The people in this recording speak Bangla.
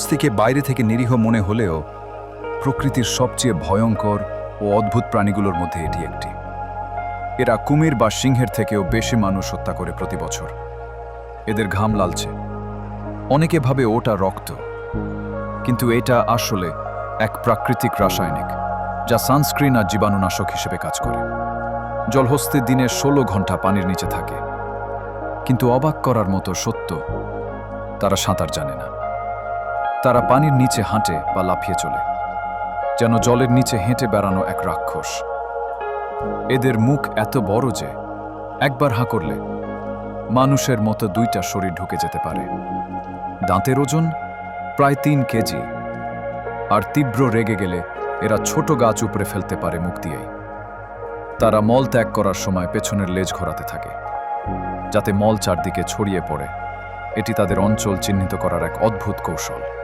থেকে বাইরে থেকে নিরীহ মনে হলেও প্রকৃতির সবচেয়ে ভয়ঙ্কর ও অদ্ভুত প্রাণীগুলোর মধ্যে এটি একটি। এরা কুমির বা সিংহের থেকেও বেশি মানুষ হত্যা করে প্রতি বছর। এদের ঘাম লালছে অনেকে ভাবে ওটা রক্ত। কিন্তু এটা আসলে এক প্রাকৃতিক রাসায়নিক, যা সানস্ক্রিন আর জীবাণুনাশক হিসেবে কাজ করে। জলহস্তে দিনে ষোলো ঘণ্টা পানির নিচে থাকে। কিন্তু অবাক করার মতো সত্য তারা সাঁতার জানে না। তারা পানির নিচে হাঁটে বা লাফিয়ে চলে, যেন জলের নিচে হেঁটে বেড়ানো এক রাক্ষস। এদের মুখ এত বড় যে, একবার হাঁ করলে মানুষের মতো দুইটা শরীর ঢুকে যেতে পারে। দাঁতের ওজন প্রায় তিন কেজি, আর তীব্র রেগে গেলে এরা ছোট গাছ উপরে ফেলতে পারে মুখ দিয়েই। তারা মল ত্যাগ করার সময় পেছনের লেজ ঘোরাতে থাকে, যাতে মল চারদিকে ছড়িয়ে পড়ে। এটি তাদের অঞ্চল চিহ্নিত করার এক অদ্ভুত কৌশল।